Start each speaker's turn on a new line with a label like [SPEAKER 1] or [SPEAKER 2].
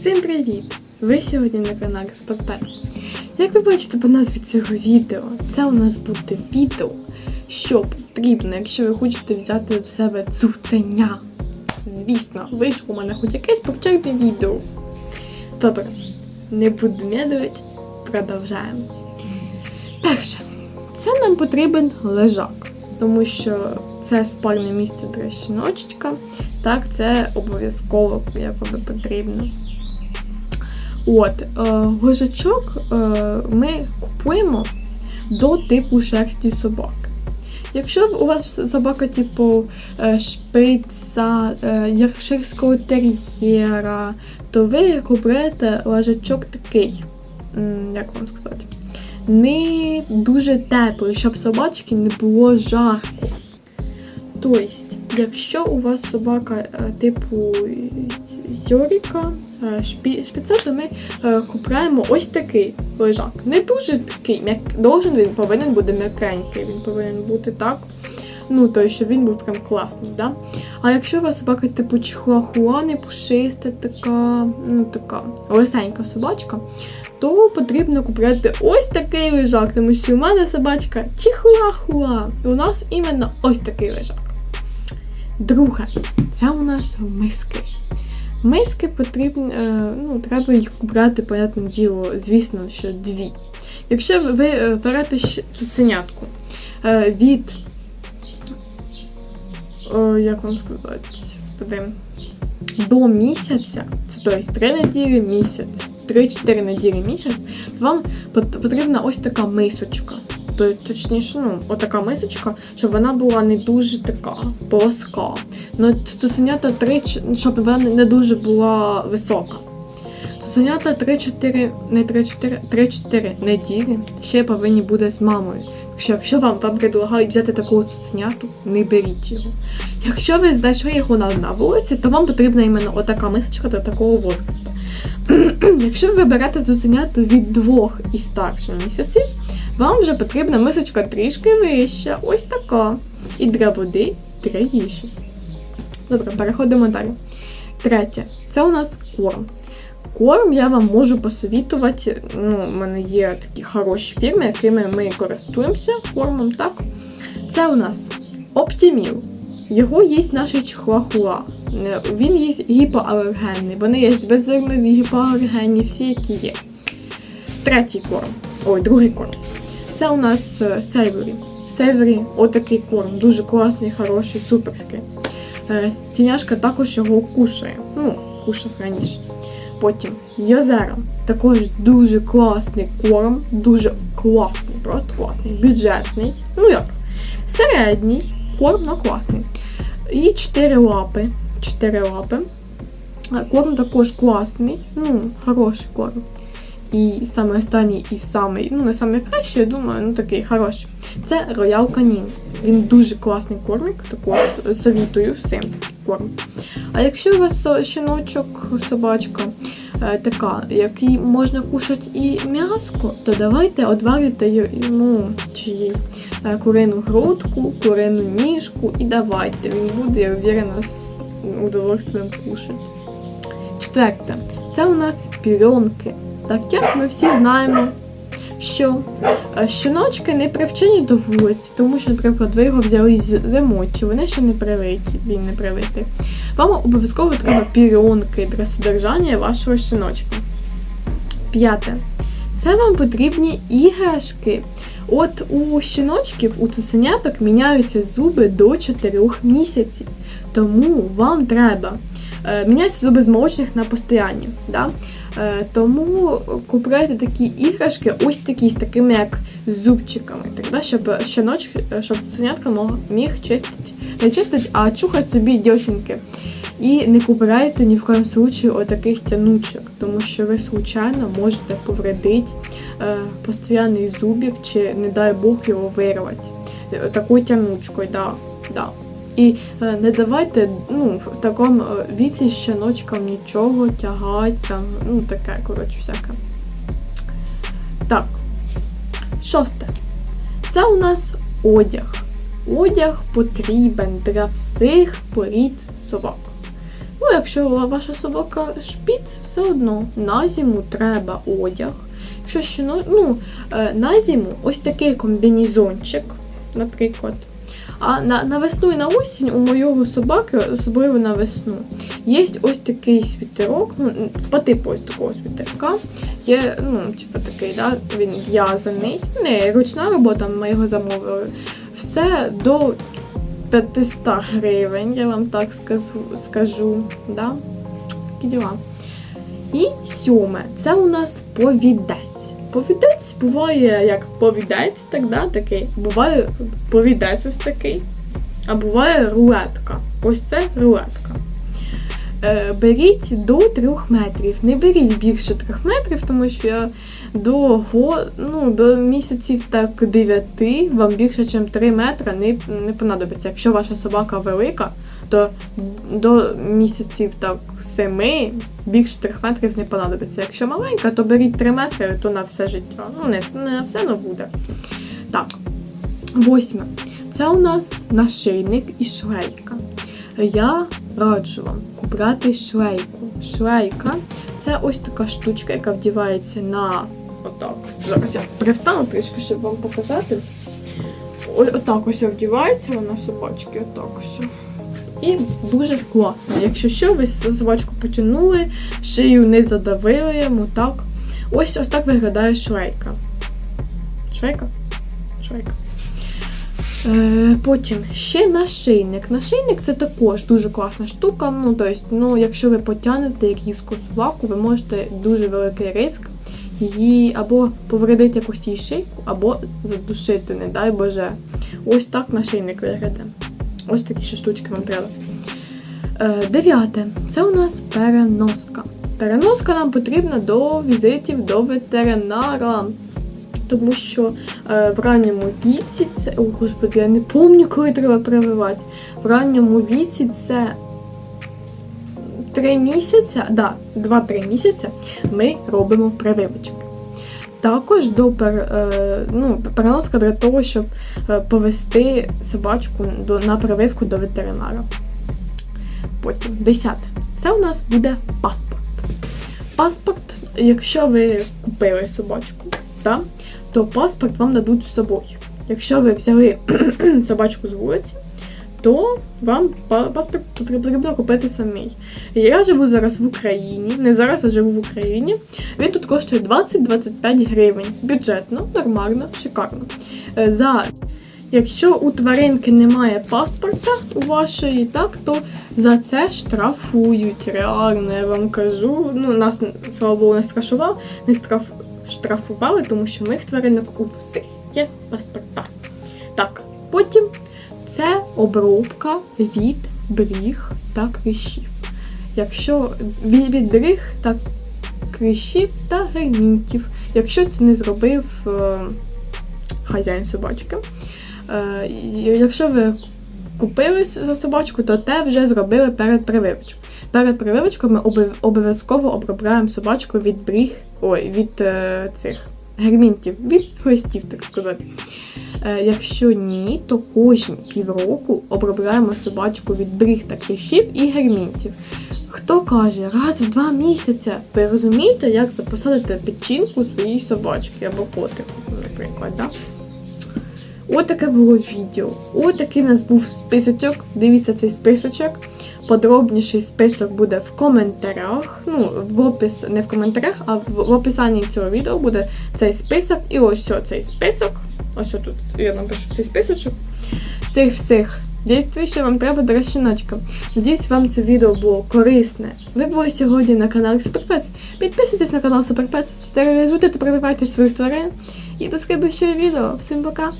[SPEAKER 1] Всім привіт! Ви сьогодні на каналі Спортпет. Як ви бачите по назві цього відео, це у нас буде відео, що потрібно, якщо ви хочете взяти в себе цуценя. Звісно, вийшло у мене хоч якесь повчальне відео. Добре, не буду медувати, продовжаємо. Перше, це нам потрібен лежак, тому що це спальне місце для щіночка. Так, це обов'язково якоби потрібно. От, е, лежачок е, ми купуємо до типу шерсті собаки. Якщо у вас собака, типу е, шпица, ярширського тер'єра, то ви купуєте лежачок такий, як вам сказати, не дуже теплий, щоб собачки не було жарко. Тобто, якщо у вас собака типу Йоріка, е, то ми е, купуємо ось такий лежак. Не дуже такий, м'як, должен він повинен бути м'якенький, він повинен бути так. Ну, то щоб він був прям класний, да? А якщо у вас собака типу чихуахуа, не пушиста, така, ну така лисенька собачка, то потрібно купувати ось такий лежак, тому що у мене собачка чихуахуа. У нас іменно ось такий лежак. Друге, це у нас миски. Миски потрібні, е, ну, треба їх купувати, понятне діло, звісно, що дві. Якщо ви е, берете цуценятку е, від, як вам сказати, до місяця, це тобто 3 неділі місяць, 3-4 неділі місяць, то вам пот- потрібна ось така мисочка. То, точніше, ну, отака мисочка, щоб вона була не дуже така плоска. Ну, цуценята 3, щоб вона не дуже була висока. Цуценята 3-4, не 3-4, 3-4 неділі ще повинні бути з мамою. Що, якщо вам, вам предлагають взяти такого цуценяту, не беріть його. Якщо ви знайшли його на, на вулиці, то вам потрібна іменно отака мисочка для такого возрасту. Якщо ви берете цуценяту від 2 і старших місяців, вам вже потрібна мисочка трішки вища, ось така. І для води, їжі. Добре, переходимо далі. Третє, це у нас корм. Корм я вам можу посовітувати. Ну, у мене є такі хороші фірми, якими ми користуємося кормом, так? Це у нас Оптіміл. Його їсть наш чихуахуа. Е, Він є гіпоалергенний. Вони є беззернові, гіпоалергенні, всі, які є. Третій корм. Ой, другий корм. Це у нас Сейвері. Сейвері, отакий корм. Дуже класний, хороший, суперський. Е, Тіняшка також його кушає. Ну, кушав раніше. Потім Йозера. Також дуже класний корм, дуже класний, просто класний, бюджетний. Ну як? Середній корм, але класний. І чотири лапи. Чотири лапи. Корм також класний, ну, хороший корм. І саме останній і самий, ну не самий я думаю, ну такий хороший. Це Royal Canin. Він дуже класний кормик, також совітую всім корм. А якщо у вас со- щіночок, собачка е, така, який можна кушати і м'яско, то давайте одварите й- йому чи їй е, курину грудку, курину ніжку і давайте. Він буде, я уверена, з удовольствием кушати. Четверте, це у нас пірьонки. Так як ми всі знаємо, що е, щіночки не привчені до вулиці, тому що, наприклад, ви його взяли зимою, чи вони ще не привиті, він не привитий. Вам обов'язково треба пірьонки для содержання вашого щіночка. П'яте. Це вам потрібні іграшки. От у щіночків, у цуценяток міняються зуби до 4 місяців. Тому вам треба е, міняти зуби з молочних на постоянні. Да? Е, тому купуйте такі іграшки, ось такі з такими як зубчиками, так, щоб щоноч, щоб цуценятка мог, міг чистити, не чистити, а чухати собі дьосінки. І не купуйте ні в коєму случаю отаких тянучок, тому що ви случайно можете повредити е, постоянний зубик чи, не дай Бог, його вирвати. Е, Такою тянучкою, да, да. І е, не давайте ну, в такому е, віці щіночкам нічого тягати, там, ну таке, коротше, всяке. Так. Шосте. Це у нас одяг. Одяг потрібен для всіх порід собак. Ну, якщо ваша собака шпіц, все одно на зиму треба одяг. Якщо ще ну, ну, е, на зиму ось такий комбінезончик, наприклад. А на, на весну і на осінь у моєго собаки, особливо на весну, є ось такий світерок, ну, по типу ось такого світерка. Є, ну, типу такий, да, він в'язаний. Не ручна робота, ми його замовили. Все до 500 гривень, я вам так скажу. скажу да? Такі діла. І сьоме, це у нас повідець. Повідець буває як повідець, так, да, такий. Буває повідець ось такий. А буває рулетка. Ось це рулетка. Е, беріть до 3 метрів. Не беріть більше 3 метрів, тому що я до, ну, до місяців так 9 вам більше, ніж 3 метри не, не понадобиться. Якщо ваша собака велика, то до місяців так 7 більше 3 метрів не понадобиться. Якщо маленька, то беріть 3 метри, то на все життя. Ну, не, не на все, але буде. Так, восьме. Це у нас нашийник і шлейка. Я раджу вам купляти шлейку. Шлейка це ось така штучка, яка вдівається на отак. Зараз я привстану трішки, щоб вам показати. Отак ось вдівається вона собачки, отак ось. І дуже класно. Якщо що, ви собачку потягнули, шию не задавили йому, так. Ось ось так виглядає шлейка. Шлейка? Шлейка. Е, потім ще нашийник. Нашийник це також дуже класна штука. Ну, тобто, ну, якщо ви потягнете якусь собаку, ви можете дуже великий риск її або повредити якусь її шийку, або задушити, не дай Боже. Ось так нашийник виглядає. Ось такі ще штучки вам треба. Е, дев'яте. Це у нас переноска. Переноска нам потрібна до візитів до ветеринара. Тому що е, в ранньому віці це. О, господи, я не пам'ятаю, коли треба прививати. В ранньому віці це 3 місяці, да, 2-3 місяці ми робимо прививочки. Також до е, ну, переноска для того, щоб е, повести собачку на прививку до ветеринара. Потім, десяте. Це у нас буде паспорт. Паспорт, якщо ви купили собачку, да, то паспорт вам дадуть з собою. Якщо ви взяли собачку з вулиці, то вам паспорт потрібно купити самий. Я живу зараз в Україні, не зараз, а живу в Україні. Він тут коштує 20-25 гривень. Бюджетно, нормально, шикарно. Е, За Якщо у тваринки немає паспорта у вашої, так, то за це штрафують. Реально, я вам кажу. Ну, нас, слава Богу, не страшував, не штраф, штрафували, тому що в моїх тваринок у всіх є паспорта. Так, потім це обробка від бріг та кліщів. Якщо від, бріг та кліщів та гельмінтів, якщо це не зробив е, хазяїн собачки. Е, Якщо ви купили собачку, то те вже зробили перед прививочкою. Перед прививочкою ми обов'язково обробляємо собачку від бріг, ой, від е, цих гермінтів, від листів, так сказати. Е, якщо ні, то кожні півроку обробляємо собачку від бріг та кліщів і гермінтів. Хто каже, раз в два місяці, ви розумієте, як ви посадите печінку своїй собачки або котику, наприклад, да? Ось таке було відео. Ось такий в нас був списочок. Дивіться цей списочок. Подробніший список буде в коментарях. Ну, в опис, не в коментарях, а в, описанні цього відео буде цей список. І ось цей список. Ось тут я напишу цей списочок. Цих всіх дійствий, що вам треба до розчиночка. Надіюсь, вам це відео було корисне. Ви були сьогодні на каналі Суперпец. Підписуйтесь на канал Суперпец, стерилізуйте та прививайте своїх тварин. І до слідчого відео. Всім пока!